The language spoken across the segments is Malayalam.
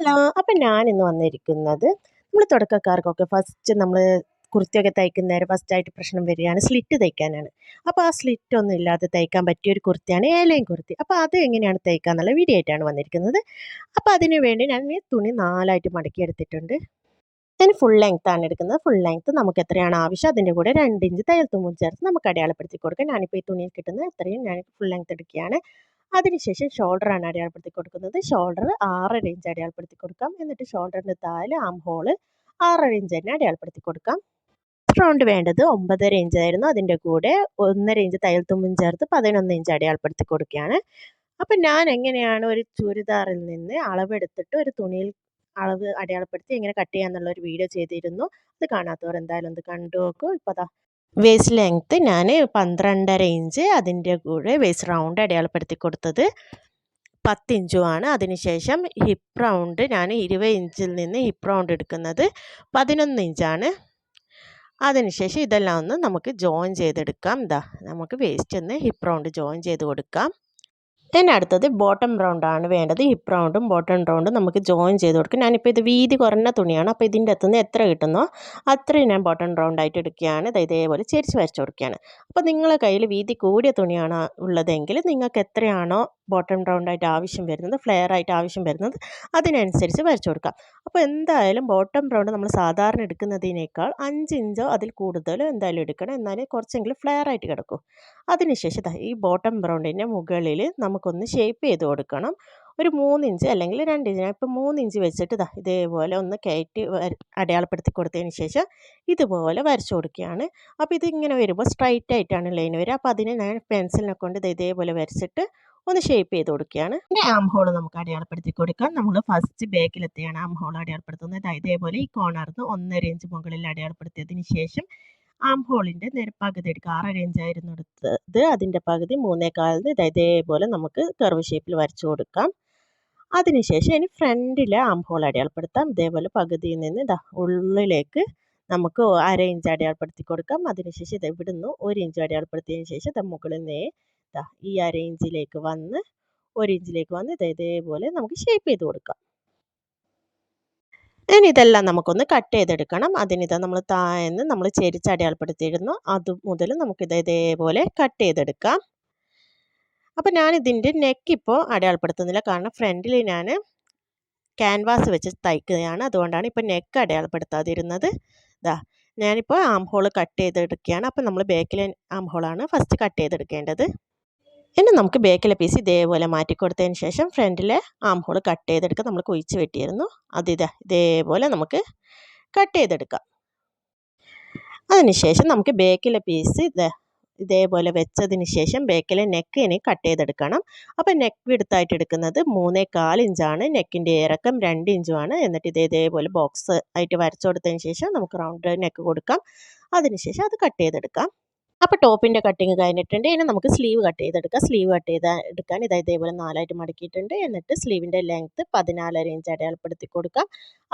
ഹലോ അപ്പം ഞാനിന്ന് വന്നിരിക്കുന്നത് നമ്മൾ തുടക്കക്കാർക്കൊക്കെ ഫസ്റ്റ് നമ്മൾ കുർത്തിയൊക്കെ തയ്ക്കുന്നേരം ഫസ്റ്റായിട്ട് പ്രശ്നം വരികയാണ് സ്ലിറ്റ് തയ്ക്കാനാണ്. അപ്പോൾ ആ സ്ലിറ്റ് ഒന്നും ഇല്ലാതെ തയ്ക്കാൻ പറ്റിയ ഒരു കുർത്തിയാണ് ഏലയും കുർത്തി. അപ്പോൾ അത് എങ്ങനെയാണ് തയ്ക്കുക എന്നുള്ള വീഡിയോ ആയിട്ടാണ് വന്നിരിക്കുന്നത്. അപ്പോൾ അതിന് വേണ്ടി ഞാൻ ഈ തുണി നാലായിട്ട് മടക്കി എടുത്തിട്ടുണ്ട് ഞാൻ ഫുൾ ലെങ്ത് ആണ് എടുക്കുന്നത്. ഫുൾ ലെങ്ത് നമുക്ക് എത്രയാണ് ആവശ്യം? അതിന്റെ കൂടെ രണ്ട് ഇഞ്ച് തയ്യൽ തുമ്പും ചേർത്ത് നമുക്ക് അടയാളപ്പെടുത്തി കൊടുക്കാം. ഞാനിപ്പോൾ ഈ തുണിയിൽ കിട്ടുന്നത് എത്രയും ഞാൻ ഫുൾ ലെങ്ത് എടുക്കുകയാണ്. അതിനുശേഷം ആണ് അടയാളപ്പെടുത്തി കൊടുക്കുന്നത്. ഷോൾഡർ ആറര ഇഞ്ച് അടയാളപ്പെടുത്തി കൊടുക്കാം. എന്നിട്ട് ഷോൾഡറിന് താഴെ ആം ഹോൾ ആറര ഇഞ്ച് തന്നെ അടയാളപ്പെടുത്തി കൊടുക്കാം. റൗണ്ട് വേണ്ടത് ഒമ്പതര ഇഞ്ച് ആയിരുന്നു. അതിന്റെ കൂടെ ഒന്നര ഇഞ്ച് തയ്യൽ തുമ്പും ചേർത്ത് പതിനൊന്ന് ഇഞ്ച് അടയാളപ്പെടുത്തി കൊടുക്കുകയാണ്. അപ്പം ഞാൻ എങ്ങനെയാണ് ഒരു ചുരിദാറിൽ നിന്ന് അളവെടുത്തിട്ട് ഒരു തുണിയിൽ അളവ് അടയാളപ്പെടുത്തി എങ്ങനെ കട്ട് ചെയ്യാന്നുള്ള ഒരു വീഡിയോ ചെയ്തിരുന്നു. അത് കാണാത്തവർ എന്തായാലും ഒന്ന് കണ്ടു നോക്കൂ. ഇപ്പോൾ അതാ വേസ്റ്റ് ലെങ്ത്ത് ഞാൻ പന്ത്രണ്ടര ഇഞ്ച് അതിന്റെ കൂടെ വേസ്റ്റ് റൗണ്ട് അടയാളപ്പെടുത്തി കൊടുത്തത്. പത്ത് ഇഞ്ചുമാണ് അതിനുശേഷം ഹിപ്പ് റൗണ്ട് ഞാൻ ഇരുപത് ഇഞ്ചിൽ നിന്ന് ഹിപ്പ് റൗണ്ട് എടുക്കുന്നത് പതിനൊന്ന് ഇഞ്ചാണ് അതിനുശേഷം ഇതെല്ലാം ഒന്ന് നമുക്ക് ജോയിൻ ചെയ്തെടുക്കാം. ഇതാ നമുക്ക് വേസ്റ്റ് ഒന്ന് ഹിപ്പ് റൗണ്ട് ജോയിൻ ചെയ്ത് കൊടുക്കാം. പിന്നെ അടുത്തത് ബോട്ടം റൗണ്ടാണ് വേണ്ടത്. ഹിപ്പ് റൗണ്ടും ബോട്ടം റൗണ്ടും നമുക്ക് ജോയിൻ ചെയ്ത് കൊടുക്കും. ഞാനിപ്പോൾ ഇത് വീതി കുറഞ്ഞ തുണിയാണ്. അപ്പോൾ ഇതിന്റെ അകത്തുനിന്ന് എത്ര കിട്ടുന്നോ അത്രയും ഞാൻ ബോട്ടം റൗണ്ടായിട്ട് എടുക്കുകയാണ്. ഇതേപോലെ ചെരിച്ച് വരച്ച് കൊടുക്കുകയാണ്. അപ്പോൾ നിങ്ങളെ കയ്യിൽ വീതി കൂടിയ തുണിയാണ് ഉള്ളതെങ്കിൽ നിങ്ങൾക്ക് എത്രയാണോ ബോട്ടം റൗണ്ടായിട്ട് ആവശ്യം വരുന്നത് ഫ്ലെയർ ആയിട്ട് ആവശ്യം വരുന്നത് അതിനനുസരിച്ച് വരച്ചു കൊടുക്കാം. അപ്പോൾ എന്തായാലും ബോട്ടം റൗണ്ട് നമ്മൾ സാധാരണ എടുക്കുന്നതിനേക്കാൾ അഞ്ച് ഇഞ്ചോ അതിൽ കൂടുതലോ എന്തായാലും എടുക്കണം. എന്നാലേ കുറച്ചെങ്കിലും ഫ്ലെയർ ആയിട്ട് കിടക്കും. അതിനുശേഷം ഈ ബോട്ടം റൗണ്ടിന്റെ മുകളിൽ നമുക്കൊന്ന് ഷേപ്പ് ചെയ്ത് കൊടുക്കണം. ഒരു മൂന്ന് ഇഞ്ച് അല്ലെങ്കിൽ രണ്ട് ഇഞ്ച്. ഞാൻ ഇപ്പോൾ മൂന്ന് ഇഞ്ച് വെച്ചിട്ട് ഇതാ ഇതേപോലെ ഒന്ന് കയറ്റി അടയാളപ്പെടുത്തി കൊടുത്തതിന് ശേഷം ഇതുപോലെ വരച്ചു കൊടുക്കുകയാണ്. അപ്പോൾ ഇതിങ്ങനെ വരുമ്പോൾ സ്ട്രൈറ്റ് ആയിട്ടാണ് ലൈൻ വരിക. അപ്പോൾ അതിനെ ഞാൻ പെൻസിലിനെ കൊണ്ട് ഇത് ഇതേപോലെ വരച്ചിട്ട് ഒന്ന് ഷേപ്പ് ചെയ്ത് കൊടുക്കുകയാണ്. പിന്നെ ആം ഹോൾ നമുക്ക് അടയാളപ്പെടുത്തി കൊടുക്കാം. നമ്മൾ ഫസ്റ്റ് ബാക്കിലെത്തിയാണ് ആം ഹോൾ അടയാളപ്പെടുത്തുന്നത്. ഇതേപോലെ ഈ കോണർന്ന് ഒന്നര ഇഞ്ച് മുകളിൽ അടയാളപ്പെടുത്തിയതിന് ശേഷം ആം ഹോളിന്റെ നേരെ പകുതി എടുക്കുക. ആറര ഇഞ്ചായിരുന്നു എടുത്തത്. അതിന്റെ പകുതി മൂന്നേക്കാലിന് ഇതേപോലെ നമുക്ക് കർവ് ഷേപ്പിൽ വരച്ചു കൊടുക്കാം. അതിനുശേഷം ഇനി ഫ്രണ്ടിലെ ആം ഹോൾ അടയാളപ്പെടുത്താം. ഇതേപോലെ പകുതിയിൽ നിന്ന് ഉള്ളിലേക്ക് നമുക്ക് അര ഇഞ്ച് അടയാളപ്പെടുത്തി കൊടുക്കാം. അതിനുശേഷം ഇത് ഇവിടുന്ന് ഒരു ഇഞ്ച് അടയാളപ്പെടുത്തിയതിന് ശേഷം ഇത് മുകളിൽ നിന്ന് ഈ അര ഇഞ്ചിലേക്ക് വന്ന് ഒരു ഇഞ്ചിലേക്ക് വന്ന് ഇത് ഇതേപോലെ നമുക്ക് ഷേപ്പ് ചെയ്ത് കൊടുക്കാം. ഇനി ഇതെല്ലാം നമുക്കൊന്ന് കട്ട് ചെയ്തെടുക്കണം. അതിനിതാ നമ്മൾ താഴെന്ന് നമ്മൾ ചെരിച്ച് അടയാളപ്പെടുത്തിയിരുന്നു അത് മുതൽ നമുക്കിത് ഇതേപോലെ കട്ട് ചെയ്തെടുക്കാം. അപ്പോൾ ഞാൻ ഇതിന്റെ നെക്ക് ഇപ്പോൾ അടയാളപ്പെടുത്തുന്നില്ല. കാരണം ഫ്രണ്ടിൽ ഞാൻ ക്യാൻവാസ് വെച്ച് തയ്ക്കുകയാണ്. അതുകൊണ്ടാണ് ഇപ്പോൾ നെക്ക് അടയാളപ്പെടുത്താതിരുന്നത്. ഇതാ ഞാനിപ്പോൾ ആം ഹോൾ കട്ട് ചെയ്തെടുക്കുകയാണ്. അപ്പോൾ നമ്മൾ ബാക്കിലെ ആം ഹോളാണ് ഫസ്റ്റ് കട്ട് ചെയ്തെടുക്കേണ്ടത്. ഇനി നമുക്ക് ബേക്കിലെ പീസ് ഇതേപോലെ മാറ്റി കൊടുത്തതിന് ശേഷം ഫ്രണ്ടിലെ ആം ഹോൾ കട്ട് ചെയ്തെടുക്കാം നമ്മൾ കുഴിച്ച് വെട്ടിയിരുന്നു. അത് ഇതാ ഇതേപോലെ നമുക്ക് കട്ട് ചെയ്തെടുക്കാം. അതിനുശേഷം നമുക്ക് ബേക്കിലെ പീസ് ഇത് ഇതേപോലെ വെച്ചതിന് ശേഷം ബേക്കിലെ നെക്ക് ഇനി കട്ട് ചെയ്തെടുക്കണം. അപ്പോൾ നെക്ക് വിടുത്തായിട്ട് എടുക്കുന്നത് മൂന്നേ കാൽ ഇഞ്ചാണ് നെക്കിന്റെ ഇറക്കം രണ്ട് ഇഞ്ചുമാണ്. എന്നിട്ട് ഇതേ ഇതേപോലെ ബോക്സ് ആയിട്ട് വരച്ചു കൊടുത്തതിന് ശേഷം നമുക്ക് റൗണ്ട് നെക്ക് കൊടുക്കാം. അതിനുശേഷം അത് കട്ട് ചെയ്തെടുക്കാം. അപ്പോൾ ടോപ്പിന്റെ കട്ടിങ് കഴിഞ്ഞിട്ടുണ്ട്. ഇനി നമുക്ക് സ്ലീവ് കട്ട് ചെയ്തെടുക്കാം. സ്ലീവ് കട്ട് ചെയ്ത് എടുക്കാൻ ഇതാ ഇതേപോലെ നാലായിട്ട് മടക്കിയിട്ടുണ്ട്. എന്നിട്ട് സ്ലീവിന്റെ ലെങ്ത്ത് പതിനാലര ഇഞ്ച് അടയാളപ്പെടുത്തി കൊടുക്കാം.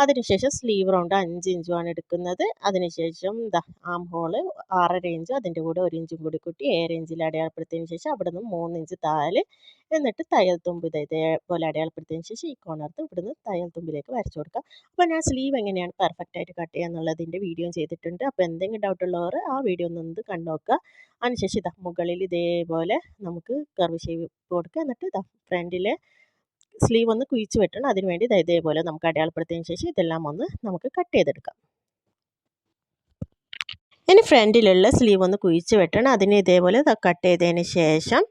അതിനുശേഷം സ്ലീവ് റൗണ്ട് അഞ്ച് ഇഞ്ചുമാണ് എടുക്കുന്നത്. അതിനുശേഷം ആം ഹോൾ ആറര ഇഞ്ച് അതിന്റെ കൂടെ ഒരു ഇഞ്ചും കൂടി കൂട്ടി ഏഴ് ഇഞ്ചിൽ അടയാളപ്പെടുത്തിയതിന് ശേഷം അവിടെ നിന്ന് മൂന്ന് ഇഞ്ച് താഴെ എന്നിട്ട് തയ്യൽ തുമ്പ് ഇത് ഇതേപോലെ അടയാളപ്പെടുത്തിയതിന് ശേഷം ഈ കോണർത്ത് ഇവിടുന്ന് തയ്യൽ തുമ്പിലേക്ക് വരച്ചു കൊടുക്കുക അപ്പോൾ ഞാൻ സ്ലീവ് എങ്ങനെയാണ് പെർഫെക്റ്റ് ആയിട്ട് കട്ട് ചെയ്യുക എന്നുള്ളതിന്റെ വീഡിയോ ചെയ്തിട്ടുണ്ട്. അപ്പോൾ എന്തെങ്കിലും ഡൗട്ട് ഉള്ളവർ ആ വീഡിയോ ഒന്ന് കണ്ടു നോക്കുക. അതിനുശേഷം ഇതാ മുകളിൽ ഇതേപോലെ നമുക്ക് കർവ് ഷേപ്പ് കൊടുക്കുക. എന്നിട്ട് ഇതാ ഫ്രണ്ടിൽ സ്ലീവ് ഒന്ന് കുഴിച്ച് വെട്ടണം. അതിന് വേണ്ടി ഇതേപോലെ നമുക്ക് അടയാളപ്പെടുത്തിയതിന് ശേഷം ഇതെല്ലാം ഒന്ന് നമുക്ക് കട്ട് ചെയ്തെടുക്കാം. ഇനി ഫ്രണ്ടിലുള്ള സ്ലീവ് ഒന്ന് കുഴിച്ച് വെട്ടണം. അതിന് ഇതേപോലെ കട്ട് ചെയ്തതിന് ശേഷം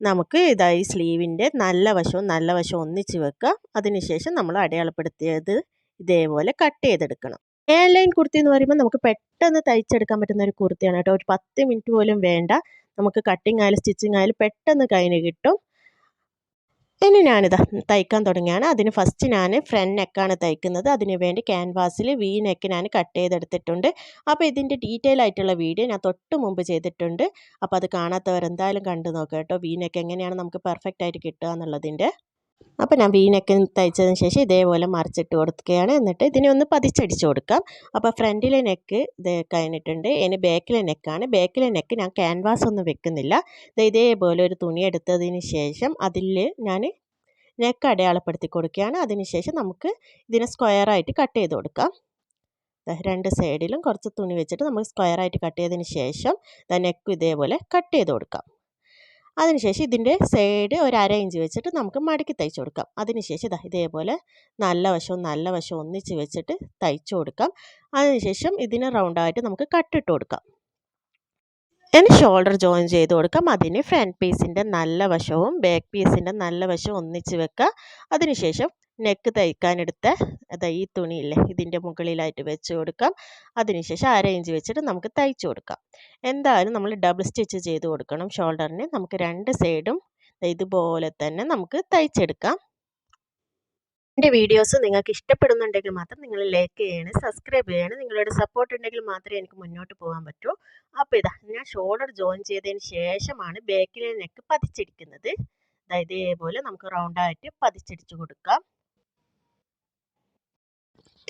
നമുക്ക് ഇതായി സ്ലീവിന്റെ നല്ല വശവും നല്ല വശവും ഒന്നിച്ച് വെക്കുക അതിനുശേഷം നമ്മൾ അടയാളപ്പെടുത്തിയത് ഇതേപോലെ കട്ട് ചെയ്തെടുക്കണം. എ ലൈൻ കുർത്തി എന്ന് പറയുമ്പോൾ നമുക്ക് പെട്ടെന്ന് തയ്ച്ചെടുക്കാൻ പറ്റുന്ന ഒരു കുർത്തിയാണ് കേട്ടോ. ഒരു പത്ത് മിനിറ്റ് പോലും വേണ്ട. നമുക്ക് കട്ടിങ് ആയാലും സ്റ്റിച്ചിങ് ആയാലും പെട്ടെന്ന് കയ്യിൽ കിട്ടും. ഇനി ഞാനിതാ തയ്ക്കാൻ തുടങ്ങിയാണ് അതിന് ഫസ്റ്റ് ഞാൻ ഫ്രണ്ട് നെക്കാണ് തയ്ക്കുന്നത്. അതിന് വേണ്ടി ക്യാൻവാസിൽ വി നെക്ക് ഞാൻ കട്ട് ചെയ്തെടുത്തിട്ടുണ്ട്. അപ്പോൾ ഇതിന്റെ ഡീറ്റെയിൽ ആയിട്ടുള്ള വീഡിയോ ഞാൻ തൊട്ട് മുമ്പ് ചെയ്തിട്ടുണ്ട്. അപ്പോൾ അത് കാണാത്തവർ എന്തായാലും കണ്ടു നോക്കാം കേട്ടോ. വി നെക്ക് എങ്ങനെയാണ് നമുക്ക് പെർഫെക്റ്റ് ആയിട്ട് കിട്ടുക എന്നുള്ളതിന്റെ അപ്പോൾ ഞാൻ വീനൊക്കെ തയ്ച്ചതിന് ശേഷം ഇതേപോലെ മറിച്ചിട്ട് കൊടുക്കുകയാണ്. എന്നിട്ട് ഇതിനെ ഒന്ന് പതിച്ചടിച്ച് കൊടുക്കാം. അപ്പോൾ ഫ്രണ്ടിലെ നെക്ക് ഇത് കഴിഞ്ഞിട്ടുണ്ട്. ഇനി ബാക്കിലെ നെക്കാണ് ബാക്കിലെ നെക്ക് ഞാൻ ക്യാൻവാസ് ഒന്നും വെക്കുന്നില്ല. ഇതേപോലെ ഒരു തുണി എടുത്തതിന് ശേഷം അതിൽ ഞാൻ നെക്ക് അടയാളപ്പെടുത്തി കൊടുക്കുകയാണ്. അതിനുശേഷം നമുക്ക് ഇതിനെ സ്ക്വയറായിട്ട് കട്ട് ചെയ്ത് കൊടുക്കാം. രണ്ട് സൈഡിലും കുറച്ച് തുണി വെച്ചിട്ട് നമുക്ക് സ്ക്വയറായിട്ട് കട്ട് ചെയ്തതിന് ശേഷം നെക്ക് ഇതേപോലെ കട്ട് ചെയ്ത് കൊടുക്കാം. അതിനുശേഷം ഇതിന്റെ സൈഡ് ഒരു അര ഇഞ്ച് വെച്ചിട്ട് നമുക്ക് മടക്കി തയ്ച്ചു കൊടുക്കാം. അതിനുശേഷം ഇതാ ഇതേപോലെ നല്ല വശവും നല്ല വശവും ഒന്നിച്ച് വെച്ചിട്ട് തയ്ച്ചു കൊടുക്കാം. അതിനുശേഷം ഇതിന് റൗണ്ടായിട്ട് നമുക്ക് കട്ടിട്ട് കൊടുക്കാം. ഇനി ഷോൾഡർ ജോയിൻ ചെയ്ത് കൊടുക്കാം. അതിന് ഫ്രണ്ട് പീസിന്റെ നല്ല വശവും ബാക്ക് പീസിന്റെ നല്ല വശവും ഒന്നിച്ച് വെക്കുക. അതിനുശേഷം നെക്ക് തയ്ക്കാനെടുത്ത അതാ ഈ തുണിയില്ലേ ഇതിന്റെ മുകളിലായിട്ട് വെച്ച് കൊടുക്കാം. അതിനുശേഷം അര ഇഞ്ച് വെച്ചിട്ട് നമുക്ക് തയ്ച്ചു കൊടുക്കാം. എന്തായാലും നമ്മൾ ഡബിൾ സ്റ്റിച്ച് ചെയ്ത് കൊടുക്കണം ഷോൾഡറിന് നമുക്ക് രണ്ട് സൈഡും ഇതുപോലെ തന്നെ നമുക്ക് തയ്ച്ചെടുക്കാം. എന്റെ വീഡിയോസ് നിങ്ങൾക്ക് ഇഷ്ടപ്പെടുന്നുണ്ടെങ്കിൽ മാത്രം നിങ്ങൾ ലൈക്ക് ചെയ്യണം സബ്സ്ക്രൈബ് ചെയ്യണം. നിങ്ങളുടെ സപ്പോർട്ട് ഉണ്ടെങ്കിൽ മാത്രമേ എനിക്ക് മുന്നോട്ട് പോകാൻ പറ്റൂ. അപ്പോൾ ഇതാ ഞാൻ ഷോൾഡർ ജോയിൻ ചെയ്തതിന് ശേഷമാണ് ബാക്കിലെ നെക്ക് പതിച്ചടിക്കുന്നത് ഇതേപോലെ നമുക്ക് റൗണ്ടായിട്ട് പതിച്ചടിച്ച് കൊടുക്കാം.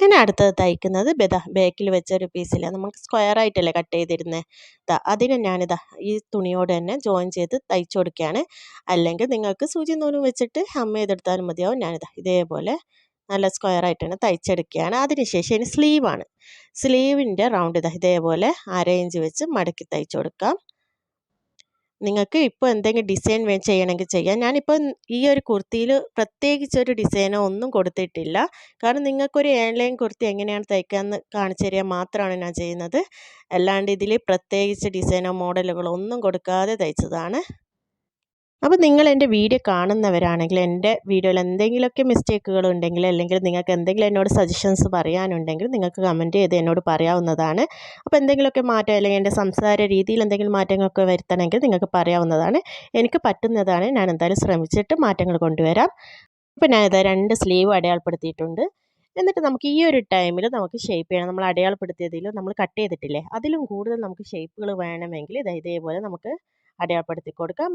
ഇനി അടുത്തത് തയ്ക്കുന്നത്. ബെദ ബാക്കിൽ വെച്ചൊരു പീസിൽ നമുക്ക് സ്ക്വയർ ആയിട്ടല്ലേ കട്ട് ചെയ്തിരുന്നത് ഇതാ അതിന് ഞാനിതാ ഈ തുണിയോട് തന്നെ ജോയിൻ ചെയ്ത് തയ്ച്ചു കൊടുക്കുകയാണ് അല്ലെങ്കിൽ നിങ്ങൾക്ക് സൂചി നൂലും വെച്ചിട്ട് ഹമ്മ ചെയ്തെടുത്താലും മതിയാവും. ഞാനിതാ ഇതേപോലെ നല്ല സ്ക്വയർ ആയിട്ട് തന്നെ തയ്ച്ചെടുക്കുകയാണ് അതിനുശേഷം ഇനി സ്ലീവാണ് സ്ലീവിന്റെ റൗണ്ട് ഇതാ ഇതേപോലെ അരയിഞ്ച് വെച്ച് മടക്കി തയ്ച്ചു കൊടുക്കാം നിങ്ങൾക്ക് ഇപ്പോൾ എന്തെങ്കിലും ഡിസൈൻ ചെയ്യണമെങ്കിൽ ചെയ്യാം. ഞാനിപ്പോൾ ഈ ഒരു കുർത്തിയിൽ പ്രത്യേകിച്ച് ഒരു ഡിസൈനോ ഒന്നും കൊടുത്തിട്ടില്ല. കാരണം നിങ്ങൾക്കൊരു ഏൺലൈൻ കുർത്തി എങ്ങനെയാണ് തയ്ക്കാമെന്ന് കാണിച്ചു തരിക മാത്രമാണ് ഞാൻ ചെയ്യുന്നത്. അല്ലാണ്ട് ഇതിൽ പ്രത്യേകിച്ച് ഡിസൈനോ മോഡലുകളോ ഒന്നും കൊടുക്കാതെ തയ്ച്ചതാണ്. അപ്പോൾ നിങ്ങൾ എന്റെ വീഡിയോ കാണുന്നവരാണെങ്കിൽ എന്റെ വീഡിയോയിൽ എന്തെങ്കിലുമൊക്കെ മിസ്റ്റേക്കുകൾ ഉണ്ടെങ്കിൽ അല്ലെങ്കിൽ നിങ്ങൾക്ക് എന്തെങ്കിലും എന്നോട് സജഷൻസ് പറയാനുണ്ടെങ്കിൽ നിങ്ങൾക്ക് കമന്റ് ചെയ്ത് എന്നോട് പറയാവുന്നതാണ്. അപ്പോൾ എന്തെങ്കിലുമൊക്കെ മാറ്റം അല്ലെങ്കിൽ എന്റെ സംസാര രീതിയിൽ എന്തെങ്കിലും മാറ്റങ്ങളൊക്കെ വരുത്തണമെങ്കിൽ നിങ്ങൾക്ക് പറയാവുന്നതാണ്. എനിക്ക് പറ്റുന്നതാണ്. ഞാൻ എന്തായാലും ശ്രമിച്ചിട്ട് മാറ്റങ്ങൾ കൊണ്ടുവരാം. അപ്പോൾ ഞാനിത് രണ്ട് സ്ലീവ് അടയാളപ്പെടുത്തിയിട്ടുണ്ട്. എന്നിട്ട് നമുക്ക് ഈ ഒരു ടൈമിൽ നമുക്ക് ഷേപ്പ് ചെയ്യണം. നമ്മൾ അടയാളപ്പെടുത്തിയതിലും നമ്മൾ കട്ട് ചെയ്തിട്ടില്ലേ? അതിലും കൂടുതൽ നമുക്ക് ഷേപ്പുകൾ വേണമെങ്കിൽ ഇതേപോലെ നമുക്ക് അടയാളപ്പെടുത്തി കൊടുക്കാം.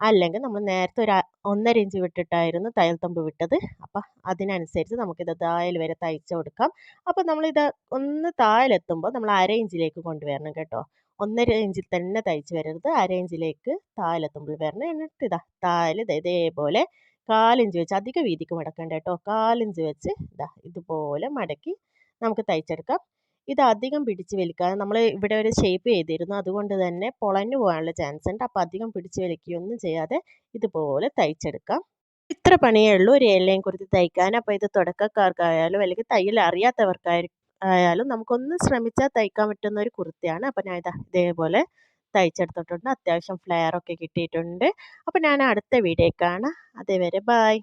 അല്ലെങ്കിൽ നമ്മൾ നേരത്തെ ഒരു ഒന്നര ഇഞ്ച് വിട്ടിട്ടായിരുന്നു തയ്യൽ തമ്പ് വിട്ടത്. അപ്പം അതിനനുസരിച്ച് നമുക്കിത് തായൽ വരെ തയ്ച്ചു കൊടുക്കാം. അപ്പം നമ്മളിത് ഒന്ന് തായലെത്തുമ്പോൾ നമ്മൾ അര ഇഞ്ചിലേക്ക് കൊണ്ടുവരണം കേട്ടോ. ഒന്നര ഇഞ്ചിൽ തന്നെ തയ്ച്ച് വരരുത്. അര ഇഞ്ചിലേക്ക് തായലെത്തുമ്പോൾ വരണം. എന്നിട്ട് ഇതാ താഴെ ഇതേപോലെ കാലിഞ്ച് വെച്ച് അധിക വീതിക്ക് മടക്കണ്ട കേട്ടോ. കാലിഞ്ച് വെച്ച് ഇതാ ഇതുപോലെ മടക്കി നമുക്ക് തയ്ച്ചെടുക്കാം. ഇത് അധികം പിടിച്ച് വലിക്കാതെ നമ്മൾ ഇവിടെ ഒരു ഷേപ്പ് ചെയ്തിരുന്നു. അതുകൊണ്ട് തന്നെ പൊളഞ്ഞു പോകാനുള്ള ചാൻസ് ഉണ്ട്. അപ്പോൾ അധികം പിടിച്ച് വലിക്കുകയൊന്നും ചെയ്യാതെ ഇതുപോലെ തയ്ച്ചെടുക്കാം. ഇത്ര പണിയേ ഉള്ളൂ. ഒരു ഏലയും കുറിച്ച് തയ്ക്കാൻ. അപ്പോൾ ഇത് തുടക്കക്കാർക്കായാലും അല്ലെങ്കിൽ തയ്യൽ അറിയാത്തവർക്കായാലും നമുക്കൊന്ന് ശ്രമിച്ചാൽ തയ്ക്കാൻ പറ്റുന്ന ഒരു കുർത്തിയാണ്. അപ്പോൾ ഞാൻ ഇതാ ഇതേപോലെ തയ്ച്ചെടുത്തിട്ടുണ്ട്. അത്യാവശ്യം ഫ്ലെയറൊക്കെ കിട്ടിയിട്ടുണ്ട്. അപ്പോൾ ഞാൻ അടുത്ത വീഡിയോ കാണാം. അതേവരെ ബായ്